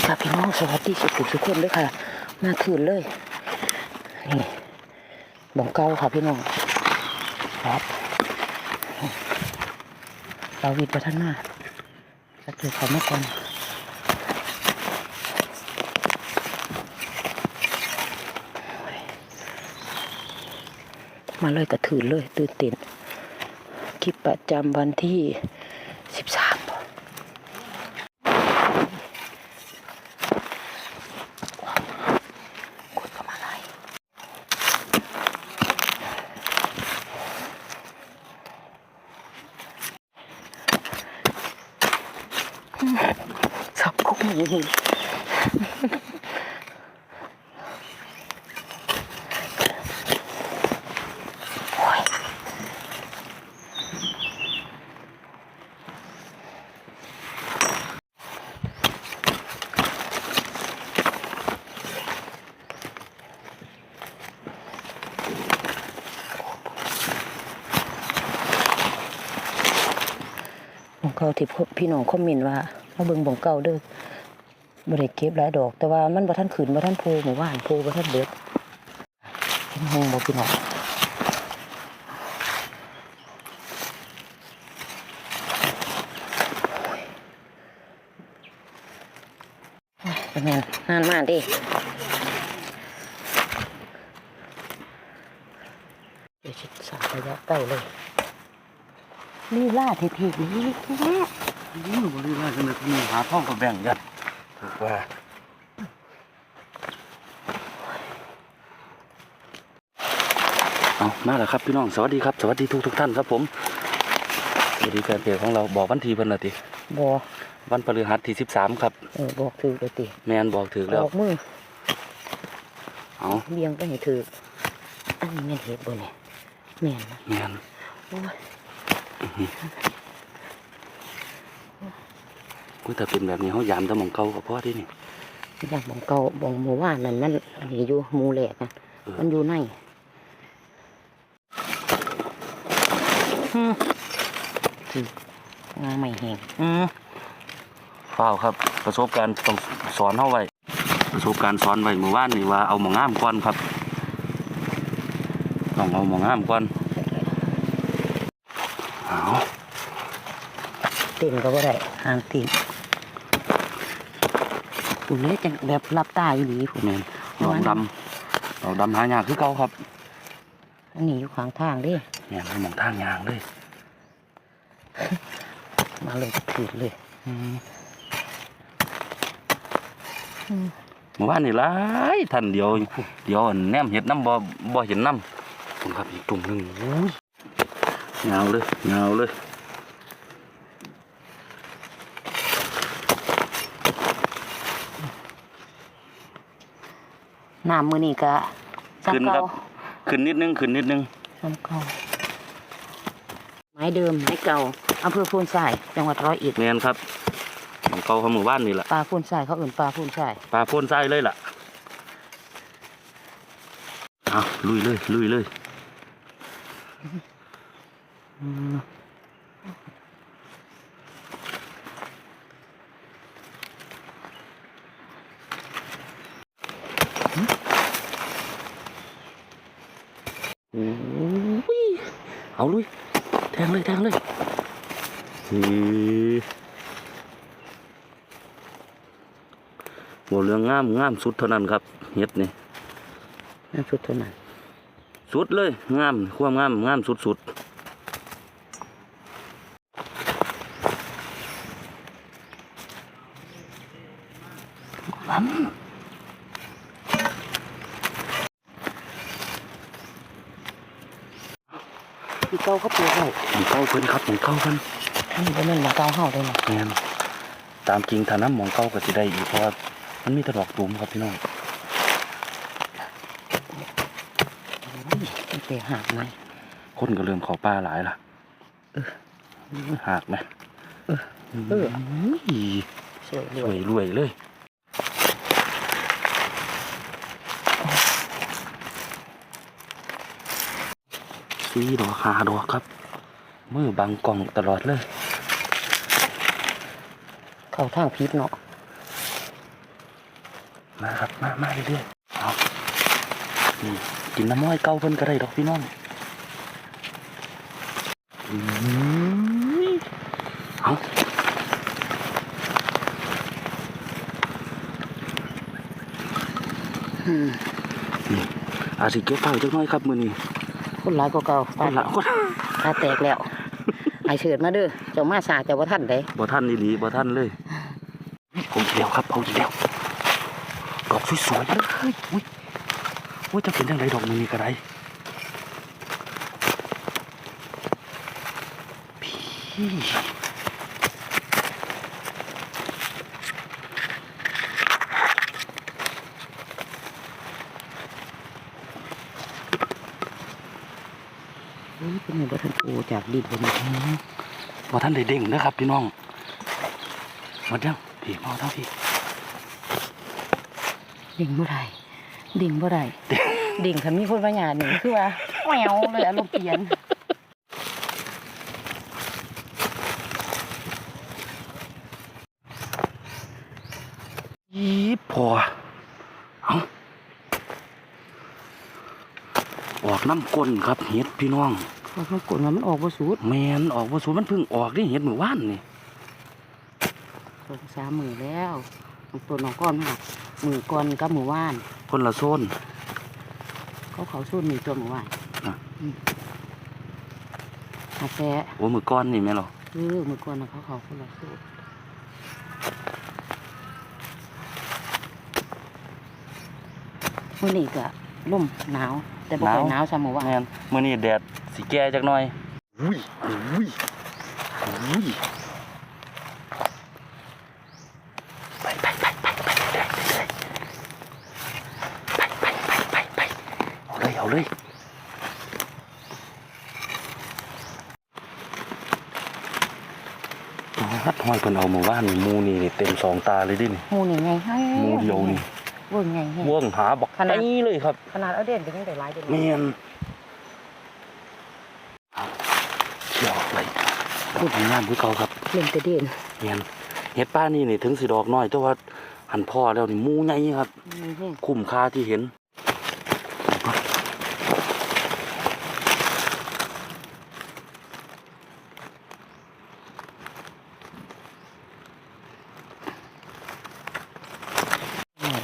ดีค่ะพี่น้องสวัสดีสุขุสุขคนด้วยค่ะ มาคืนเลยนี่บ่องเก่าค่ะพี่น้องครับเราวิดประท่านมาสักเกิดเขามาก่อนมาเลยกระถือเลยตื่นเต้นคลิปประจำวันที่สิบสาม กดเข้ามาเลย สับกุ้งนี่โอ้ยบองเก่า ที่พี่น้องคอมเมนต์ว่ามาเบิ่งบองเก่าเด้อบ่ได้เก็บหลายดอก แต่ว่ามันบ่ทันขืนบ่ทันโพหมู่บ้านโพบ่ทันเบิดเป็นหงบ่พี่น้องโอ้ยเป็นไงนานมากดิเดี๋ยวชิดสามระยะใกล้เลย ลีลาเท่ๆนี้แม่นี่บริวารกันมีหาท่องกับแบ่งยัดถูกว่าเอามาแล้วครับพี่น้องสวัสดีครับ สวัสดีทุกทุกๆท่านครับผมสวัสดีแฟนเพจของเราบอกวันที่เพิ่นละติบอวันพฤหัสที่สิบสามครับเออบอกถือเลยติแมนบอกถึงบแล้วอกมือเอาเลี้ยงไปให้ถืออันนี้แม่นเห็ดบ่เนี่ยแม่นนะแมนโอ้ย กูแต่เป็นแบบนี้เขายามแตะมองเก่ากับพ่อที่นี่อยากบองเก่าบองหมู่ว่านนั่นมันอันนี้อยู่หมู่แหลกนะเออมันอยู่ในฮึถืองาไม่แห้งอืมเฝ้าวครับ ประสบการณ์ต้องสอนเฮาไว้ ประสบการณ์สอนไว้เมื่อวานนี่ว่าเอาหมองงามก่อนครับ ต้องเอาหมองงามก่อนเอา เต้นก็บ่ได้ห่างตีนปุ่นเลยจังแบบรับตาอยู่ดีผมแมนดอกดำดอกดำหายากคือเก่าครับอันนี้อยู่ข้างทางเดิแมนให้หมองทางยางเลย มาเลยถือเลยเมื่อวานนี่หลายท่านเดียวเดียวอันแนมเห็ดน้ำบ่บ่เห็นน้ำคุณครับอีกตุ่มหนึ่งอุ้ยยาวเลยยาวเลย น้ำมือนี่ก็ขึ้นซ้ำครัเก่าบ ขึ้นนิดนึงขึ้นนิดนึงซ้ำเก่าไม้เดิมไม้เก่าอำเภอพูนทรายจังหวัดร้อยเอ็ดแมนครับของเก่าของหมู่บ้านนี่แหละปลาพูนทรายเขาเอื่นปลาพูนทรายปลาโพ่นไส้เลยล่ะเอาลุยเลยลุยเลยโเอาลุย แทงเลยแทงเลยนี่โมเรื่องงามงามสุดเท่านั้นครับเฮ็ดนี่นั่นสุดเท่านั้น สุดเลยงามความงามงามสุดสุดๆ ที่เก่าเขาปลูกไว้ หมองเก้าเพิ่นครับหมองเก้าเพิ่น อันนี้เป็นหมาเก่าเฮาเลยนะ แม่น ตามจริงถ้าน้ำหมองเก้าก็สิได้อีกเพราะว่ามันมีแตดอกตูมครับพี่น้องตั้งแต่หากไม้คนก็เริ่มเขาป่าหลายล่ะหากไหมเอออุ้ยสวยสด้ววยยรวยเลยสีดอกหาดอกครับ มือบังกล่องตลอดเลย เข้าทางพิษเนาะ มาครับ มามาเรื่อยๆเอานี่กินน้ำม้อยเก่าเพิ่นก็ได้ดอกพี่น้องอืมเอานี่อาจสิเก็บเฝ้าจักหน้อยครับมื้อนี้คนหลายกว่าเก่าคนละคนตาแตกแล้วไอเฉิดมาเด้อเจ้ามาสาเจ้าว่าท่านได้บ่ทันอีหลีบ่ทันเลยเอาอีก แล้วครับเอาอีกแล้วดอกสวยๆเลยอุ้ยอุ้ยจะเป็นจังไดดอกนี้ก็ได้พี่อุ้ยเป็นหมู่บ่ท่านโอจากดินบ่มีบ่ทันได้เด้งนะครับพี่น้องหมดยัง พี่มาเท่าพี่ดิ่งบ่ได้ดิ่งบ่ได้ดิ่งคันมีคนว่าหยาดนี่คือว่าแหววเลยอารมณ์เปลี่ยนอีพอเอาออกน้ำก้นครับเห็ดพี่น้องพอมันกดมามันออกบ่สุดแมนออกว่าสูมันเพิ่งออกนี่เห็ดมือว่านนี่ สองสามมือแล้วมันตัวน้องก้อนค่ะมือก่อนกับมือว่าน คนละโซนเขาเขาสู้มีตัวมือว่านอะอืมอาแปะโอ้มือก้อนนี่แม่นหรอเออมือก่อนนะเขาเขาคนละสู้มื่อนี้ก็ล่มหนาว แต่บ่ค่อยหนาวซะมือว่านแมนมื่อนี้แดดสีแก่จักหน่อยอุ้ยอุ้ยอุ้ยไปไปไปไปไปเรื่อยๆเรื่อยๆไปไปไปไปไปเอาเลยเอาเลยฮัดห้อย เพิ่นเอาหมู่บ้านนี่หมูนี่เต็มสองตาเลยดินี่หมูนี่ไงให้หมูเดียวนี่เบิ่งไงให้ว่องหาบักขนาดไเลยครับขนาดเอาเด่นก็ยังได้หลายเด่นเมียนเขียวไปพูดงามคือเก่าครับเล่นแต่เด่นเมียนเห็ดป้านี่นี่ถึงสิดอกน้อยแต่ว่าหันพ่อแล้วนี่หมูใหญ่ครับนี่แห้งคุ้มค่าที่เห็น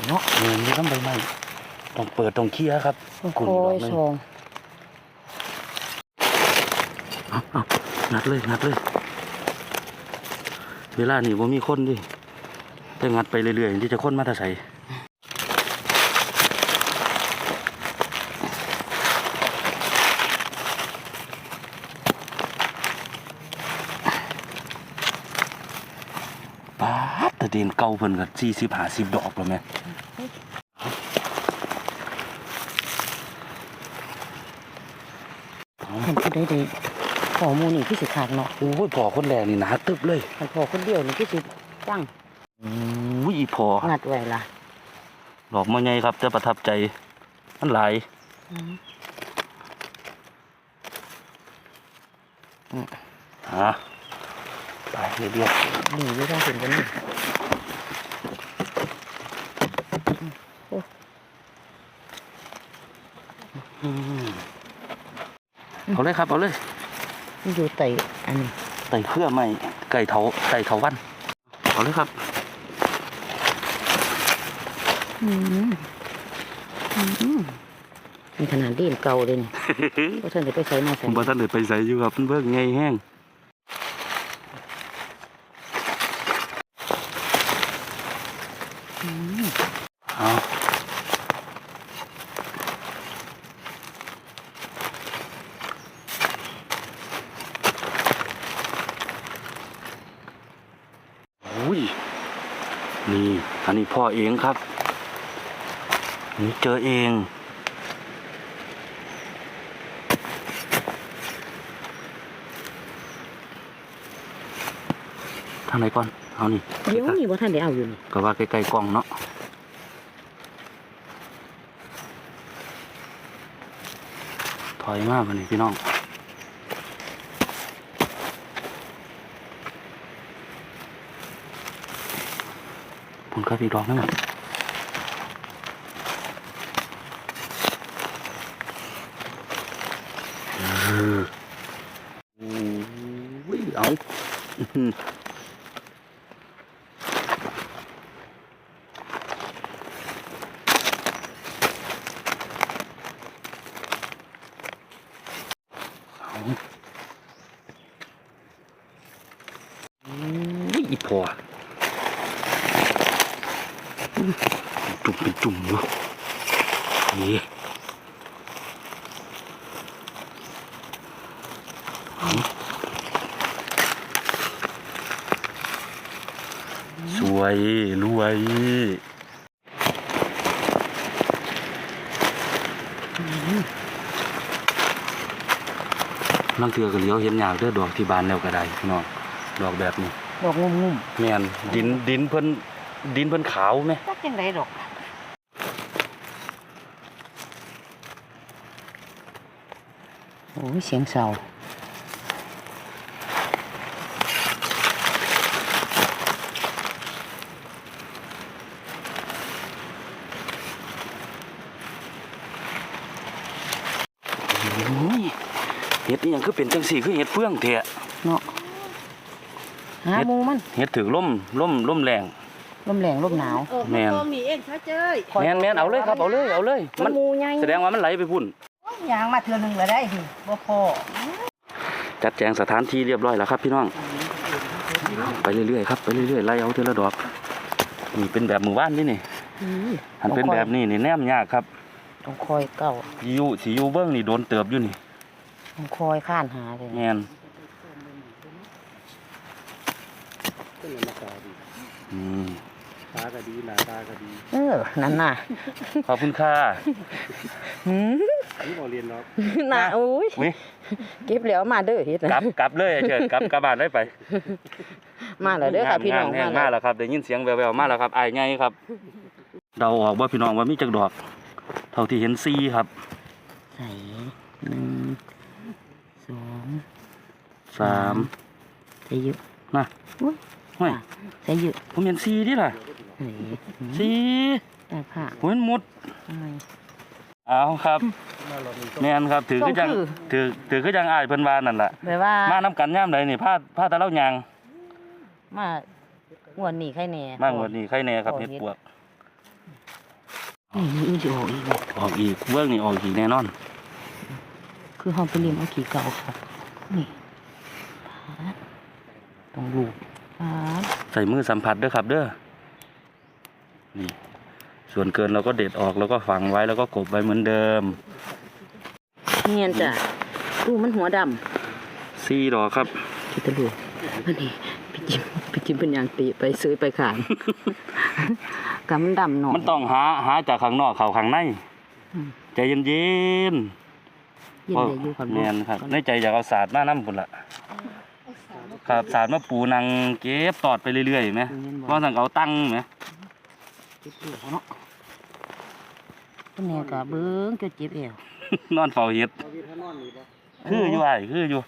เนาะเงินนี่ต้องใบไม้ต้องเปิดต้องเคลียร์ครับโคยซองเอาเอางัดเลยงัดเลย เวลานี่ว่ามีคนดิแต่งัดไปเรื่อยๆที่จะคนมาแตาใส่ป้าดแต่เดนเก่าเพิ่นกับสี่สิบห้าสิบดอกแล้วแม่เอาเห็น ผู้ใดได้ขอหมูนี่ที่สิขาดเนาะโอ้ยพอคนแรกนี่หนาตึบเลยคันพอคนเดียวนี่ที่สิจังโอ้ยอีพองัดไว้ล่ะดอกมันไงครับจะประทับใจมันหลายอืมฮะไปเรื่อยนี่อยู่ทางถึงกันนี่ๆอืม เอาเลยครับเอาเลยมันอยู่ไตอันนี้ไต่เครือไม่ไก่เถาไก่เถาวันเอาเลยครับอืมอืมมีขนาดเด่นเก่าเลยนี่เพราะฉันจะไปใช้มาใส่ผมบ่ทันได้ไปใส่อยู่ครับมันเบิ่งไงแห้ง อืม เอาอุ้ยนี่ อันนี้พ่อเองครับนี่เจอเองทางไหนก่อน เอานี่เดี๋ยวนี่ว่าท่านได้เอาอยู่นี่ก็ว่าใกล้ๆกล้องเนาะถอยมากกว่านี้พี่น้อง คุณก็สีร้องนั่นแหลอเอา สวยรวยลังเทือก็เหลียวเห็นยากเด้อดอกที่บานแล้วก็ได้พี่น้องดอกแบบนี้ดอกงุ่มแม่นดินดินเพิ่นดินเพิ่นขาวไหมๆจักจังไดดอกโอ้ยเสียงเศร้า เห็ดนี่ยังคือเป็นจังสี่คือเห็ดเฟื่องเถะเนาะหาเฮ็ดหมูมันเห็ดถือล่มล่มล่มแรงลมแรงลมหนาวเออแม่นมันก็มีเองถ้าเจ้ยแม่นแม่นเอาเลยครับเอาเลยเอาเลย มัมันนหมูใหญ่แสดงว่ามันไหลไปพุ่นยางมาเทือหนึงแล้วได้หิบ่พอจัดแจงสถานที่เรียบร้อยแล้วครับ พี่น้อง ไปเรื่อยๆครับไปเรื่อยๆไล่เอาเทละดอกนี่เป็นแบบหมู่บ้านนี่นี่อื้อหันเป็นแบบนี้นี่แนมยากครับ ต้องคอยเก้าสีอยูสีอยูเบิ้งนี่โดนเติบอยู่นี่ต้องคอยข้านหาเลยแมนอืมตาก็ดีหน้าตาก็ดีเออนั่นน่ะขอบคุณค่ะหืมนี่เราเรียนเนาะน่ะโอ้ยวิเก็บแล้วมาเด้อเฮ็ดกลับกลับเลยเชิญกลับกลับบ้านได้ไปมาแล้วเด้อค่ะพี่น้องแห้งมามาแล้วแล้วครับได้ยินเสียงแววๆมาแล้วครับอายไงครับ เดาออกว่าพี่น้องว่ามีจักดอกเท่าที่เห็นซีครับ ใส่หนึ่งสองสามใส่เยอะนะอุ้ยห้ยใส่เยอะผมเห็นซีดิล่ะเฮ้ยซีได้ผ้าผมเห็นหมดอะไรเอาครับมาเรามีแม่นครับถือก็ยังต้องคือถือถือก็ยังอายเพิ่นว่านั่นล่ะแปลว่ามาน้ำกันย่ามใดนี่ผ้าผ้าตะเล่ายางมางวดนี้ใครแน่มางวดนี้ใครแน่ครับอ๋อเฮ็ดปวก นี่มันจะออกอีกแล้วออกอีกเบื้องนี่ออกอีกแน่นอน คือเฮาไปเรียนเอาขี้เก่าครับนี่ปาดต้องลูกปาดใส่มือสัมผัสเด้อครับ เด้อนี่ ส่วนเกินเราก็เด็ดออกแล้วก็ฝังไว้แล้วก็กบไว้เหมือนเดิมเนียนจ้ะดูมันหัวดซีดอกครับำคิดตะลูอันนี้พี่จิม พี่จิมเป็นอย่างตีไปซื้อไปขายกำมันดำหน่อยมันต้องหาหาจากข้างนอกเข้าข้างในอืมใจเย็นๆเย็นเลยอยู่ครับแม่นครับในใจอยากเอาศาสตร์มานํพุ่นล่ะครับศาสตร์มาปูนังเก็บตอดไปเรื่อยๆไหมว่าสั่งเอาตั้งไหมเจ็บเอวเนาะเป็นแนวกะเบิ้งก็เจ็บเอวนอนเฝ้าเห็ดเราวิทย์นอนนี่ปะคืออยู่ไอ้คืออยู่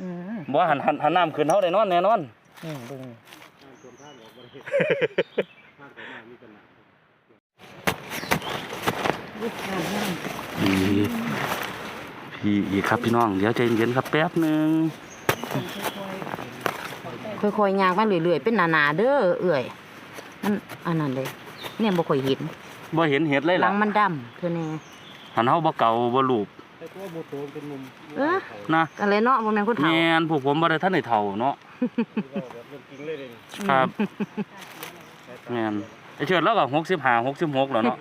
อืมบ่หันหันหันน้ำขึ้นเฮาได้นอนแน่นอน นี่เบิ้งน้ำท่วมท่าออกบ่ได้ท่าของน้ำมีกันหนักนี่พี่อีกครับพี่น้อง เดี๋ยวใจเย็นๆครับแป๊บหนึงค่อยๆย่างมาเรื่อยๆเป็นหนาๆเด้อเอื่อยมันอันนั้นเลยเนี่ยบ่ค่อยเห็นบ่เห็นเห็ดเลยหลัล่ะงมันดำเท่านี้หันเฮาบ่เก่าบ่ลูบแต่ตัวโบโตเป็นมุมเอ้อนะอะไรเนาะบ่แม่นคนเฒ่าแม่นพวกผมบ่ได้ทันได้เฒ่าเนาะ แบบเรื่องจริงเลยเลยครับ แม่น ไอ้เชิดเราก็65 66แล้วเนาะ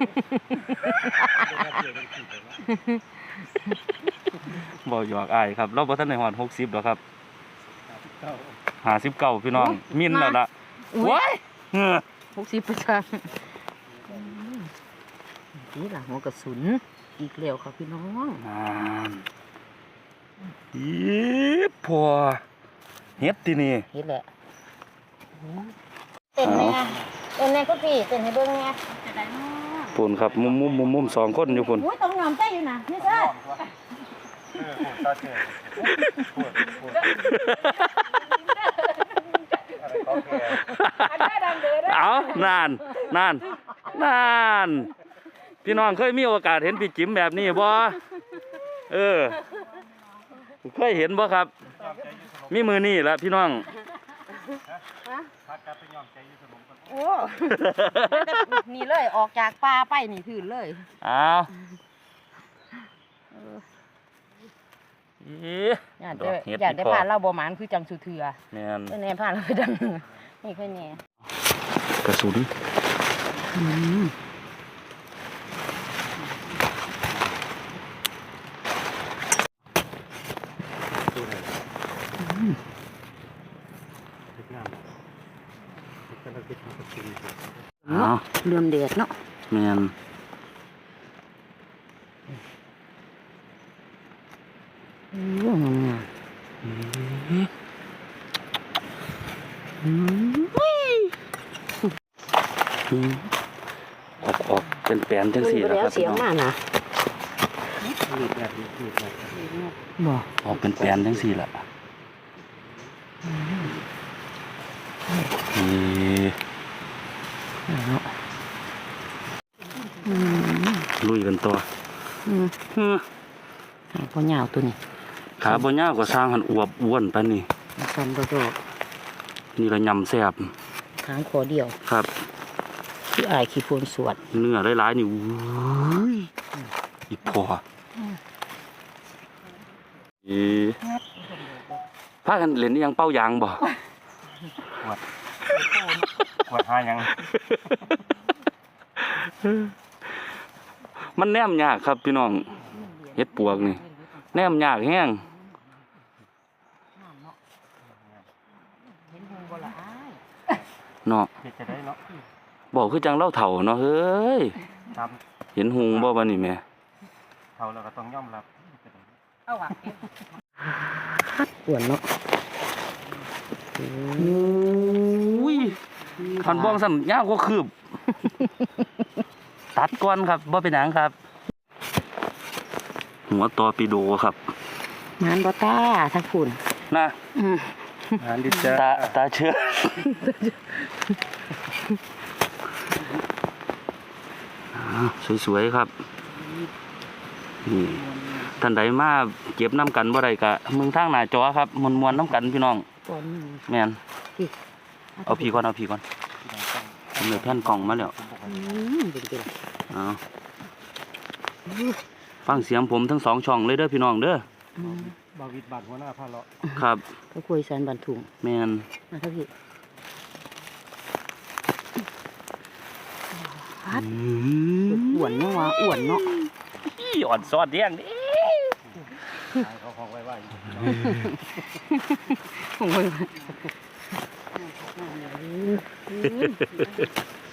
บ่หยอกอายครับเราบ่ทันได้ฮอด60ดอกครับ59พี่น้องมินแล้วล่ะอุ๊ย ว้ายเออหกสิบเปอร์เซ็นต์นี่ล่ะหัวกระสุน อีกแล้วครับพี่น้อง นานอีพอ เฮ็ดที่นี่เห็นแหละเต้นไหมอะเต้นไหนก็พี่เต้นให้เบิ่งไงจะได้เนาะปุ่นครับ มุมมุมมุมมุมสองคนอยู่ปุ่นอุ้ยต้องยอมใจอยู่นะนี่ใช่เออปวดตาเจ็บปวดปวดอะไรเขาแก่อันนี้ดังเด้อเด้อเอานานนานนานพี่น้องเคยมีโอกาสเห็นพี่จิ๋มแบบนี้บ่เออ เคยเห็นบ่ครับยอ มใจอยู่สมองมีมือนี่ละพี่น้อง พักกลับไปยอมใจอยู่สมองกันโอ้นี่เลยออกจากป่าไปนี่ถือเลยอ้าวอีอยากดได้อกเห็ดอยากได้อีพอผ่านเราบ่หมานคือจังสุเถือแม่นเออแน่ผ่านเราไปดังนี่ค่อยแน่กระสุน ดูหน่อยเล็กงามเล็กกำลังคิดทำกับชีวิตอยู่ อ้าว เลื่อมเดือดเนาะแม่นโอ้งามอืมออกออกเป็นแปลนจังสี่แล้วครับเสียงพี่น้องมานะหลุดแบบนี้หลุดแบบบ่ออกเป็นแปลนจังสี่ละนี่ลุยกัน ต่ออืมฮึบ่ยาวตัวนี้ขาบ่ยาวก็สร้างหันอวบอ้วนปานนี่สันโดโดนี่ก็ยำแซ่บค้างคอเดียวครับคืออายขี้โพนสวดเนื้อหลายๆนี่อุ้ยอีพออีพากันเล่นอิหยังเป้ายางบ่ขวดหายัง มันแนมยากครับพี่น้องเฮ็ดปวกนี่แนมยากแห้งเห็นหงบ่ละอายเนาะเฮ็ดจะได้เนาะบอกคือจังเล่าเถ่าเนาะเฮ้ยทเห็นหุงบ่บัดนี้แหม่ำเขาเราก็ต้องยอมรับเอาว่ะอ้วนเนาะอุ้ยคันบ้องซ้ำยาวกว่าคืบ ตัดก่อนครับบ่เป็นหยังครับ หัวตอร์ปิโดครับมานบ่ตาทั้งฝุ่นนะอืมงานดิจ้าตาตาเชื่ออ่าสวยๆครับนี่ท่านใดมาเก็บน้ำกันบ่ได้กะมึงทางหน้าจอครับมวนมวนๆน้ำกันพี่น้องตอนนี้แม่นเอาพี่ก่อนเอาพี่ก่อนผมเลยแผ่นกล่องมาแล้วอืม เด็ดเอาฟังเสียงผมทั้งสองช่องเลยเด้อพี่น้องเด้อๆอืมบาวิดบาดหัวหน้าพาเลาะครับก็คุยแสนบันทุงแม่นมาครับพี่อืมอ้วนเนาะวะอ้วนเนาะอ่อนซอดเดียงดิขายเขาของไว้ว่าอยู่โอ้ย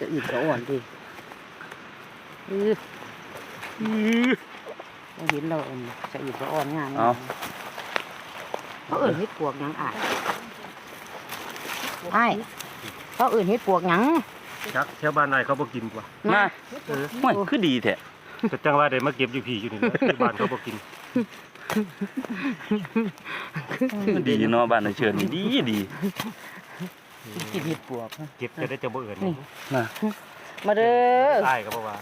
จะอิ่มจะอ่อนดิเออเราเห็นเราอ่อนจะอิ่มจะอ่อนงามเขาเอื่นให้ปวกหยังอะไอ้เขาเอื่นให้ปวกหยังจักแถวบ้านนายเขาบ่กินกว่ามาเออห่วยคือดีแท้แต่จังว่าได้มาเก็บอยู่พี่อยู่นี่นะที่บ้านเขาบ่กินดีเนาะบ้านไอ้เชิญนี่ดีดี กินเห็ดปวกเก็บจะได้จะบ่เอิ้นนี่นะมาเด้อตายก็บ่ว่า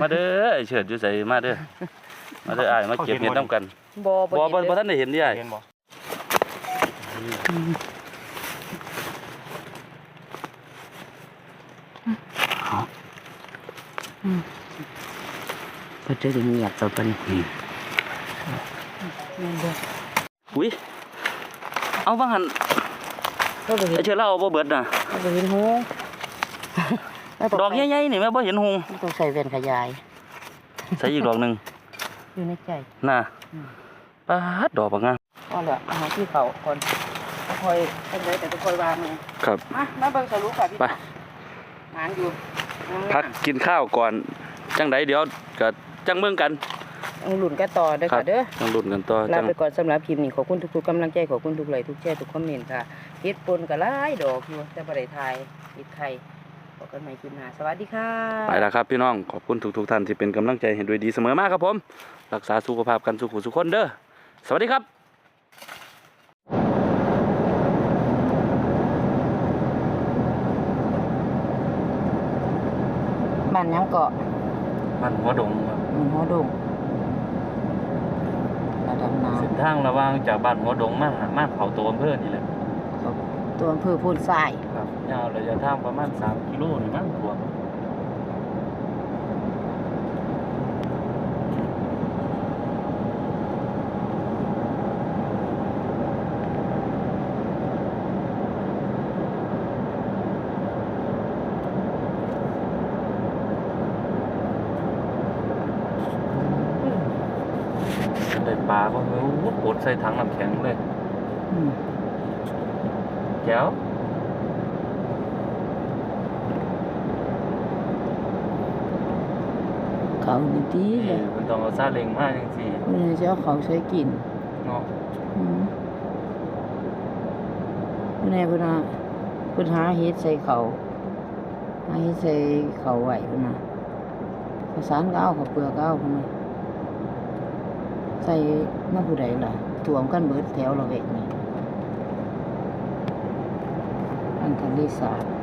มาเด้อไอ้เชิญอยู่ใส่มาเด้อมาเด้ออ้ายมาเก็บเห็ดน้ำกันบ่บ่บ่บ่ทันได้เห็นดิอ้ายเห็นบ่ก็จะเงียบตัวเป็นอุ้ยเอาบังหัน ก็ไปเห็ไอ้นเชิญเราเอาบ่เบิดน่ะก็ไปเห็นหูดอกใหญ่ๆนี่แม่บ่เห็นหุงต้องใส่แว่นขยาย ใส่อีกดอกหนึงอยู่ในใจ น่ะอืมปาดดอกบักงามก็เหลือเอาที่เขาก่อนค่อยเป็นเลยแต่ค่อยวางเลยครับ มามาเบิ่งสรุปค่ะพี่ไป หมานอยู่พักกินข้าวก่อน จังไดเดี๋ยวก็จังเบิ่งกัน ต้องหลุนกันต่อเด้อครัค่ะบเด้อจังลุ้นกันต่อลาจัง ไปก่อนสำหรับคลิปนี้ขอบคุณทุกๆกำลังใจขอบคุณทุกไลค์ทุกแชร์ทุกคอมเมนต์ค่ะ เฮ็ดปนก็หลายดอกอยู่แต่บ่ได้ทายเฮ็ดไข่พบกันใหม่คลิปหน้าสวัสดีค่ะไปแล้วครับพี่น้องขอบคุณทุกๆท่านที่เป็นกำลังใจให้ด้วยดีเสมอมาครับผม รักษาสุขภาพกันสุขุสุขคนเด้อสวัสดีครับบ้านหยังเกาะมันหัวดงครับหมันหัวดงแล้วดำน้เส้นทางระหว่างจากบ้านหัวดงมามาเขาตัวอำเภอนี่แหละำ ตัวอำเภอโพูนทรายครับยาวระยะทางประมาณ3กิโลนี่มั้งรวมได้ปลาบ่เฮ้ยโอ้โหกดใส่ถังน้ำแข็งเลย อืม แก้วเขานี่ดีนี่เลยมันต้องเอาซาเล้งมาจังซี่มันจะเอาเขาใช้กินเนาะอืมผู้ใดผู้น่ะผู้หาเฮ็ดใส่เขาหาเฮ็ดใส่เขาไหวผู้น่ะข้า